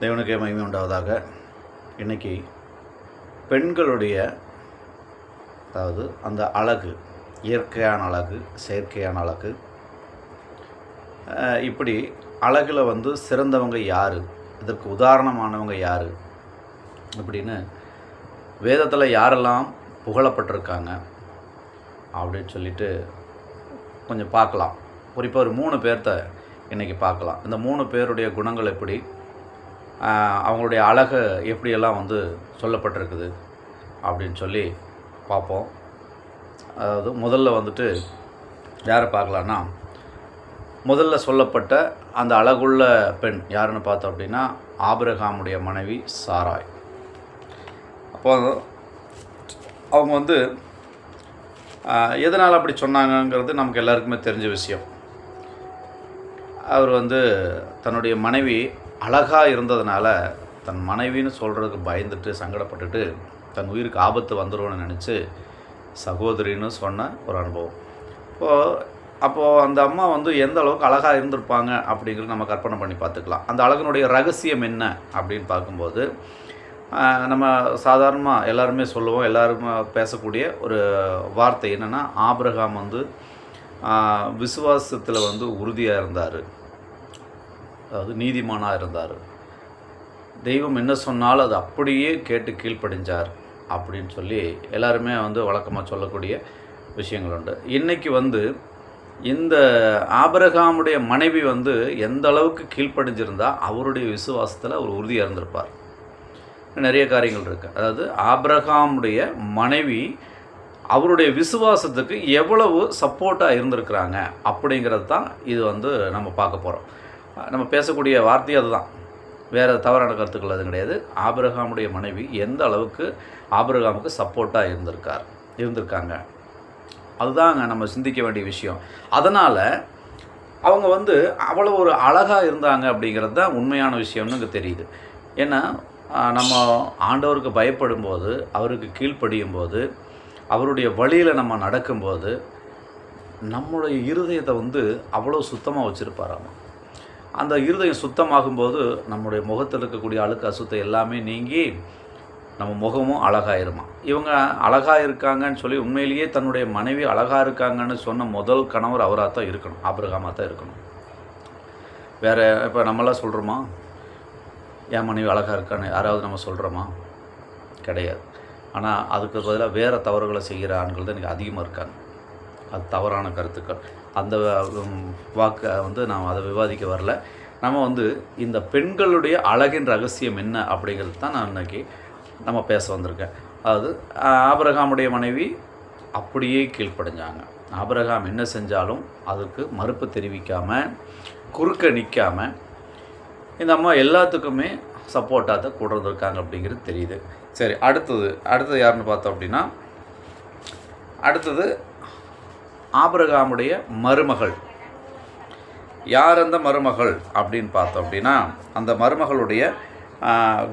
தேவனுக்கே மகிமை உண்டாவதாக. இன்றைக்கி பெண்களுடைய அதாவது அந்த அழகு இயற்கையான அழகு செயற்கையான அழகு. இப்படி அழகில் வந்து சிறந்தவங்க யார்? இதற்கு உதாரணமானவங்க யார்? அப்படின்னு வேதத்தில் யாரெல்லாம் புகழப்பட்டிருக்காங்க அப்படின்னு சொல்லிட்டு கொஞ்சம் பார்க்கலாம். குறிப்பாக ஒரு மூணு பேர்த்த இன்றைக்கி பார்க்கலாம். இந்த மூணு பேருடைய குணங்கள் எப்படி? அவங்களுடைய அழகை எப்படியெல்லாம் வந்து சொல்லப்பட்டிருக்குது அப்படின்னு சொல்லி பார்ப்போம். அதாவது முதல்ல வந்துட்டு யாரை பார்க்கலான்னா முதல்ல சொல்லப்பட்ட அந்த அழகுள்ள பெண் யாருன்னு பார்த்தோம் அப்படின்னா ஆபிரகாமுடைய மனைவி சாராய். அப்போ அவங்க வந்து எதனால் அப்படி சொன்னாங்கங்கிறது நமக்கு எல்லாருக்குமே தெரிஞ்ச விஷயம். அவர் வந்து தன்னுடைய மனைவி அழகாக இருந்ததுனால தன் மனைவின்னு சொல்கிறதுக்கு பயந்துட்டு சங்கடப்பட்டுட்டு தன் உயிருக்கு ஆபத்து வந்துடும்னு நினச்சி சகோதரின்னு சொன்ன ஒரு அனுபவம். இப்போது அப்போது அந்த அம்மா வந்து எந்த அளவுக்கு அழகாக இருந்திருப்பாங்க அப்படிங்கிறது நம்ம கற்பனை பண்ணி பார்த்துக்கலாம். அந்த அழகினுடைய ரகசியம் என்ன அப்படின்னு பார்க்கும்போது நம்ம சாதாரணமாக எல்லாருமே சொல்லுவோம் எல்லாருமே பேசக்கூடிய ஒரு வார்த்தை என்னென்னா ஆபிரகாம் வந்து விசுவாசத்தில் வந்து உறுதியாக இருந்தார். அதாவது நீதிமானாக இருந்தார். தெய்வம் என்ன சொன்னாலும் அது அப்படியே கேட்டு கீழ்ப்படிஞ்சார் அப்படின்னு சொல்லி எல்லாருமே வந்து வழக்கமாக சொல்லக்கூடிய விஷயங்கள் உண்டு. இன்றைக்கி வந்து இந்த ஆபரகாமுடைய மனைவி வந்து எந்த அளவுக்கு கீழ்ப்படிஞ்சிருந்தா அவருடைய விசுவாசத்தில் அவர் உறுதியாக இருந்திருப்பார். நிறைய காரியங்கள் இருக்குது அதாவது ஆபிரகாமுடைய மனைவி அவருடைய விசுவாசத்துக்கு எவ்வளவு சப்போர்ட்டாக இருந்திருக்கிறாங்க அப்படிங்கிறது தான் இது வந்து நம்ம பார்க்க போகிறோம் நம்ம பேசக்கூடிய வார்த்தை அதுதான். வேறு தவறான கருத்துக்கள் அது கிடையாது. ஆபிரகாமுடைய மனைவி எந்த அளவுக்கு ஆபிரகாமுக்கு சப்போர்ட்டாக இருந்திருக்கார் இருந்திருக்காங்க. அதுதாங்க நம்ம சிந்திக்க வேண்டிய விஷயம். அதனால் அவங்க வந்து அவ்வளோ ஒரு அழகாக இருந்தாங்க அப்படிங்கிறது தான் உண்மையான விஷயம்னு இங்கே தெரியுது. ஏன்னா நம்ம ஆண்டவருக்கு பயப்படும் போது அவருக்கு கீழ்ப்படியும் போது அவருடைய வழியில் நம்ம நடக்கும்போது நம்முடைய இருதயத்தை வந்து அவ்வளோ சுத்தமாக வச்சுருப்பாராம்? அந்த இருதயம் சுத்தமாகும்போது நம்முடைய முகத்தில் இருக்கக்கூடிய அழுக்கு அசுத்தம் எல்லாமே நீங்கி நம்ம முகமும் அழகாயிருமா? இவங்க அழகாக இருக்காங்கன்னு சொல்லி உண்மையிலேயே தன்னுடைய மனைவி அழகாக இருக்காங்கன்னு சொன்ன முதல் கணவர் அவராக தான் இருக்கணும் ஆபிரகாமாக தான் இருக்கணும். வேறு இப்போ நம்மளாம் சொல்கிறோமா என் மனைவி அழகாக இருக்கான்னு யாராவது நம்ம சொல்கிறோமா கிடையாது. ஆனால் அதுக்கு பதிலாக வேறு தவறுகளை செய்கிற ஆண்கள் தான் எனக்கு அதிகமாக இருக்காங்க. அது தவறான கருத்துக்கள். அந்த வாக்கை வந்து நான் அதை விவாதிக்க வரல. நம்ம வந்து இந்த பெண்களுடைய அழகின் ரகசியம் என்ன அப்படிங்கிறது தான் நான் இன்னைக்கு நம்ம பேச வந்திருக்கேன். அதாவது ஆபரகாமுடைய மனைவி அப்படியே கீழ்ப்படைஞ்சாங்க. ஆபரகாம் என்ன செஞ்சாலும் அதுக்கு மறுப்பு தெரிவிக்காமல் குறுக்க நிற்காமல் இந்த அம்மா எல்லாத்துக்குமே சப்போர்ட்டாக தான் கூட இருந்திருக்காங்க அப்படிங்கிறது தெரியுது. சரி அடுத்தது அடுத்தது யாருன்னு பார்த்தோம் அப்படின்னா அடுத்தது ஆபிரகாமுடைய மருமகள். யார் அந்த மருமகள் அப்படின்னு பார்த்தோம் அப்படின்னா அந்த மருமகளுடைய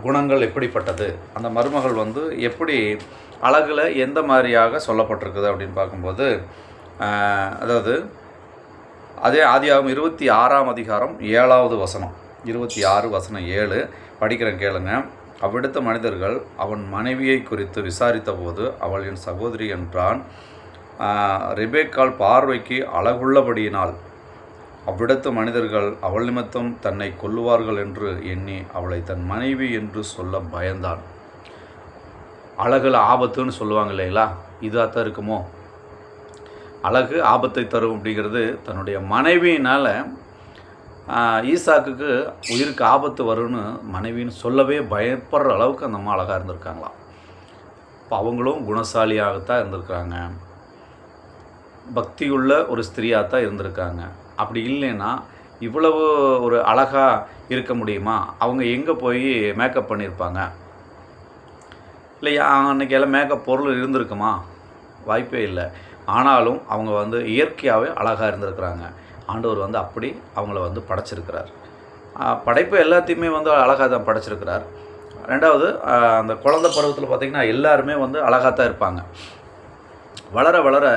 குணங்கள் எப்படிப்பட்டது? அந்த மருமகள் வந்து எப்படி அழகில் எந்த மாதிரியாக சொல்லப்பட்டிருக்குது அப்படின்னு பார்க்கும்போது அதாவது அதே ஆதியாகும் இருபத்தி ஆறாம் அதிகாரம் ஏழாவது வசனம். இருபத்தி ஆறு வசனம் ஏழு. படிக்கிறேன் கேளுங்க. அவ்விடுத்த மனிதர்கள் அவன் மனைவியை குறித்து விசாரித்தபோது அவள் என் சகோதரி என்றான். ரிபேக்கால் பார்வைக்கு அழகுள்ளபடியினால் அவ்விடத்து மனிதர்கள் அவள் நிமித்தம் தன்னை கொல்லுவார்கள் என்று எண்ணி அவளை தன் மனைவி என்று சொல்ல பயந்தான். அழகில் ஆபத்துன்னு சொல்லுவாங்க இல்லைங்களா? இதாக தான் இருக்குமோ? அழகு ஆபத்தை தரும் அப்படிங்கிறது தன்னுடைய மனைவியினால் ஈசாக்குக்கு உயிருக்கு ஆபத்து வரும்னு மனைவின்னு சொல்லவே பயப்படுற அளவுக்கு அந்த அம்மா அழகாக இருந்திருக்காங்களாம். இப்போ அவங்களும் குணசாலியாகத்தான் இருந்திருக்கிறாங்க. பக்தியுள்ள ஒரு ஸ்திரீயாக தான் இருந்திருக்காங்க. அப்படி இல்லைன்னா இவ்வளவு ஒரு அழகாக இருக்க முடியுமா? அவங்க எங்கே போய் மேக்கப் பண்ணியிருப்பாங்க இல்லையா அன்றைக்கி எல்லாம் மேக்கப் பொருள் இருந்திருக்குமா? வாய்ப்பே இல்லை. ஆனாலும் அவங்க வந்து இயற்கையாகவே அழகாக இருந்திருக்கிறாங்க. ஆண்டவர் வந்து அப்படி அவங்கள வந்து படைச்சிருக்கிறார். படைப்பு எல்லாத்தையுமே வந்து அழகாக தான் படைச்சிருக்கிறார். ரெண்டாவது அந்த குழந்த பருவத்தில் பார்த்திங்கன்னா எல்லாருமே வந்து அழகாக தான் இருப்பாங்க. வளர வளர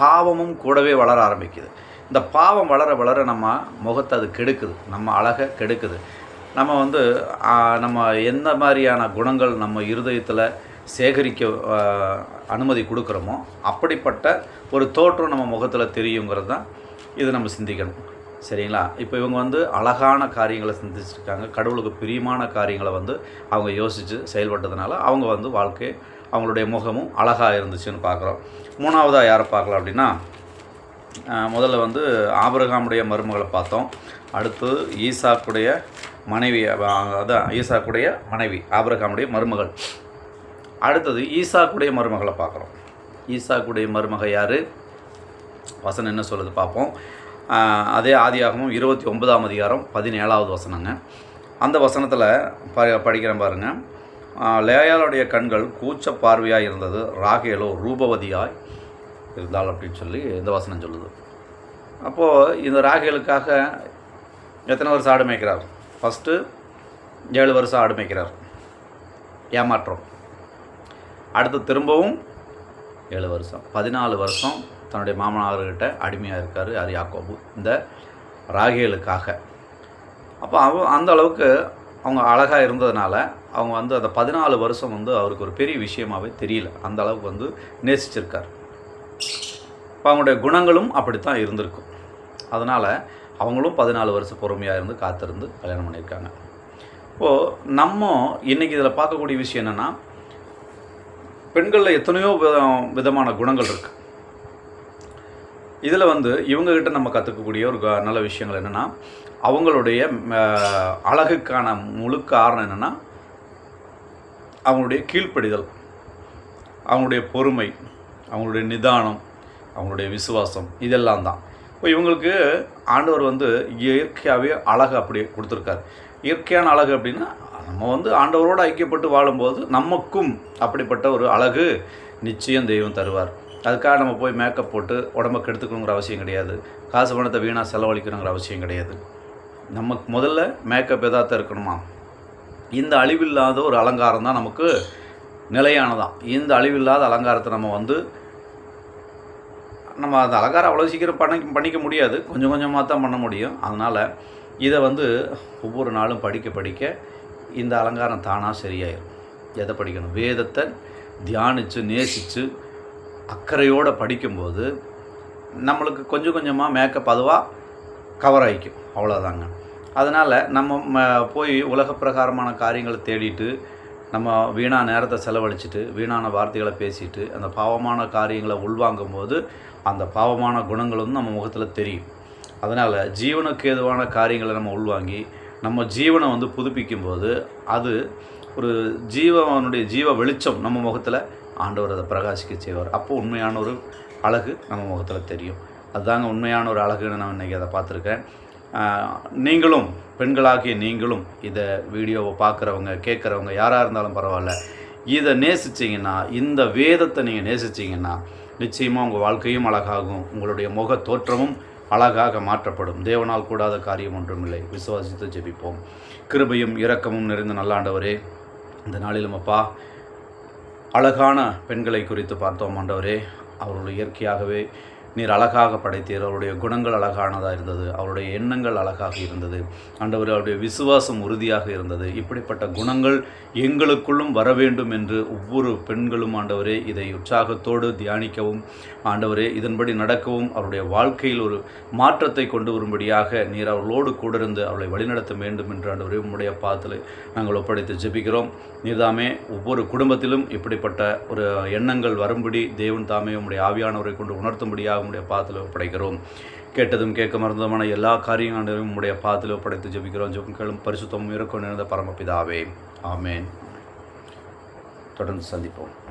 பாவமும் கூடவே வளர ஆரம்பிக்குது. இந்த பாவம் வளர வளர நம்ம முகத்தை அது கெடுக்குது. நம்ம அழகை கெடுக்குது. நம்ம வந்து நம்ம எந்த மாதிரியான குணங்கள் நம்ம இருதயத்தில் சேகரிக்க அனுமதி கொடுக்குறோமோ அப்படிப்பட்ட ஒரு தோற்றம் நம்ம முகத்தில் தெரியுங்கிறது தான் இது நம்ம சிந்திக்கணும். சரிங்களா? இப்போ இவங்க வந்து அழகான காரியங்களை சிந்திச்சிருக்காங்க. கடவுளுக்கு பிரியமான காரியங்களை வந்து அவங்க யோசித்து செயல்பட்டதுனால அவங்க வந்து வாழ்க்கை அவங்களுடைய முகமும் அழகாக இருந்துச்சுன்னு பார்க்குறோம் மூணாவதாக யாரை பார்க்கலாம் அப்படின்னா முதல்ல வந்து ஆபிரகாமுடைய மருமகளை பார்த்தோம். அடுத்து ஈசாக்குடைய மனைவி அதான் ஈசாக்குடைய மனைவி ஆபிரகாமுடைய மருமகள். அடுத்தது ஈசாக்குடைய மருமகளை பார்க்குறோம். ஈசாக்குடைய மருமக யார்? வசனம் என்ன சொல்லுது பார்ப்போம். அதே ஆதியாகமும் இருபத்தி ஒன்பதாம் அதிகாரம் பதினேழாவது வசனங்க. அந்த வசனத்தில் ப படிக்கிறேன் பாருங்கள் லேயாளுடைய கண்கள் கூச்ச பார்வையாக இருந்தது. ராகேலோ ரூபவதியாய் இருந்தாள் அப்படின்னு சொல்லி இந்த வசனம் சொல்லுது. அப்போது இந்த ராகேலுக்காக எத்தனை வருஷம் ஆடு மேய்க்கிறார்? ஃபஸ்ட்டு ஏழு வருஷம் ஆடு மேய்க்கிறார். ஏமாற்றம். அடுத்து திரும்பவும் ஏழு வருஷம். பதினாலு வருஷம் தன்னுடைய மாமனார்கிட்ட அடிமையாக இருக்கார் யார் யாக்கோபு. இந்த ராகேலுக்காக. அப்போ அவ அந்த அளவுக்கு அவங்க அழகாக இருந்ததுனால அவங்க வந்து அந்த பதினாலு வருஷம் வந்து அவருக்கு ஒரு பெரிய விஷயமாவே தெரியல. அந்த அளவுக்கு வந்து நேசிச்சிருக்கார். இப்போ அவங்களுடைய குணங்களும் அப்படித்தான் இருந்திருக்கும். அதனால் அவங்களும் பதினாலு வருஷம் பொறுமையாக இருந்து காத்திருந்து கல்யாணம் பண்ணியிருக்காங்க. இப்போது நம்ம இன்றைக்கி இதில் பார்க்கக்கூடிய விஷயம் என்னென்னா பெண்களில் எத்தனையோ வித- விதமான குணங்கள் இருக்குது இதில் வந்து இவங்ககிட்ட நம்ம கற்றுக்கக்கூடிய ஒரு க- நல்ல விஷயங்கள் என்னென்னா அவங்களுடைய அழகுக்கான முழு காரணம் என்னென்னா அவங்களுடைய கீழ்ப்படிதல் அவங்களுடைய பொறுமை அவங்களுடைய நிதானம் அவங்களுடைய விசுவாசம் இதெல்லாம் தான். இப்போ இவங்களுக்கு ஆண்டவர் வந்து இயற்கையாகவே அழகு அப்படி கொடுத்துருக்காரு. இயற்கையான அழகு அப்படின்னா நம்ம வந்து ஆண்டவரோடு ஐக்கியப்பட்டு வாழும்போது நமக்கும் அப்படிப்பட்ட ஒரு அழகு நிச்சயம் தெய்வம் தருவார். அதுக்காக நம்ம போய் மேக்கப் போட்டு உடம்பை கெடுத்துக்கணுங்கிற அவசியம் கிடையாது. காசு பணத்தை வீணாக செலவழிக்கணுங்கிற அவசியம் கிடையாது. நமக்கு முதல்ல மேக்கப் எதாத்தான் இருக்கணுமா? இந்த அழிவில்லாத ஒரு அலங்காரம் தான் நமக்கு நிலையானதான். இந்த அழிவில்லாத அலங்காரத்தை நம்ம வந்து நம்ம அந்த அலங்காரம் அவ்வளோ சீக்கிரம் பண்ண பண்ணிக்க முடியாது. கொஞ்சம் கொஞ்சமாக தான் பண்ண முடியும். அதனால் இதை வந்து ஒவ்வொரு நாளும் படிக்க படிக்க இந்த அலங்காரம் தானாக சரியாயிடும் எதை படிக்கணும்? வேதத்தை தியானித்து நேசித்து அக்கறையோடு படிக்கும்போது நம்மளுக்கு கொஞ்சம் கொஞ்சமாக மேக்கப் அதுவாக கவர் ஆகிக்கும் அவ்வளோதாங்க அதனால் நம்ம ம- போய் உலக பிரகாரமான காரியங்களை தேடிட்டு நம்ம வீணாக நேரத்தை செலவழிச்சிட்டு வீணான வார்த்தைகளை பேசிட்டு அந்த பாவமான காரியங்களை உள்வாங்கும் போது அந்த பாவமான குணங்கள் வந்து நம்ம முகத்தில் தெரியும். அதனால் ஜீவனுக்கு ஏதுவான காரியங்களை நம்ம உள்வாங்கி நம்ம ஜீவனை வந்து புதுப்பிக்கும் போது அது ஒரு ஜீவனுடைய ஜீவ வெளிச்சம் நம்ம முகத்தில் ஆண்டவர் அதை பிரகாசிக்க செய்வார். அப்போ உண்மையான ஒரு அழகு நம்ம முகத்தில் தெரியும். அதுதாங்க உண்மையான ஒரு அழகுன்னு நான் இன்றைக்கி அதை பார்த்துருக்கேன். நீங்களும் பெண்களாகிய நீங்களும் இதை வீடியோவை பார்க்குறவங்க கேட்குறவங்க யாராக இருந்தாலும் பரவாயில்ல இதை நேசிச்சிங்கன்னா இந்த வேதத்தை நீங்கள் நேசிச்சிங்கன்னா நிச்சயமாக உங்கள் வாழ்க்கையும் அழகாகும். உங்களுடைய முக தோற்றமும் அழகாக மாற்றப்படும். தேவனால் கூடாத காரியம் ஒன்றுமில்லை. விசுவாசித்து ஜெபிப்போம். கிருபையும் இரக்கமும் நிறைந்த நல்லாண்டவரே இந்த நாளிலும் அப்பா அழகான பெண்களை குறித்து பார்த்தோம் ஆண்டவரே. அவருடைய இயற்கையாகவே நீர் அழகாக படைத்தீர். அவருடைய குணங்கள் அழகானதாக இருந்தது. அவருடைய எண்ணங்கள் அழகாக இருந்தது. ஆண்டவர் அவருடைய விசுவாசம் உறுதியாக இருந்தது. இப்படிப்பட்ட குணங்கள் எங்களுக்குள்ளும் வர வேண்டும் என்று ஒவ்வொரு பெண்களும் ஆண்டவரே இதை உற்சாகத்தோடு தியானிக்கவும் ஆண்டவரே இதன்படி நடக்கவும் அவருடைய வாழ்க்கையில் ஒரு மாற்றத்தை கொண்டு வரும்படியாக நீர் அவர்களோடு கூட இருந்து அவளை வழிநடத்த வேண்டும் என்று ஆண்டவரே உம்முடைய பாதத்தில் நாங்கள் ஒப்படைத்து ஜெபிக்கிறோம். நீர்தாமே ஒவ்வொரு குடும்பத்திலும் இப்படிப்பட்ட ஒரு எண்ணங்கள் வரும்படி தேவன் தாமே உம்முடைய ஆவியானவரை கொண்டு உணர்த்தும்படியாக உம்முடைய பாதத்தில் ஒப்படைக்கிறோம். கேட்டதும் கேட்க மறந்ததுமான எல்லா காரியங்களையும் உம்முடைய பாதத்தில் ஒப்படைத்து ஜபிக்கிறோம். ஜெபிக்களும் பரிசுத்தமும் இருக்கும் நிறைந்த பரமபிதாவே. ஆமேன். தொடர்ந்து சந்திப்போம்.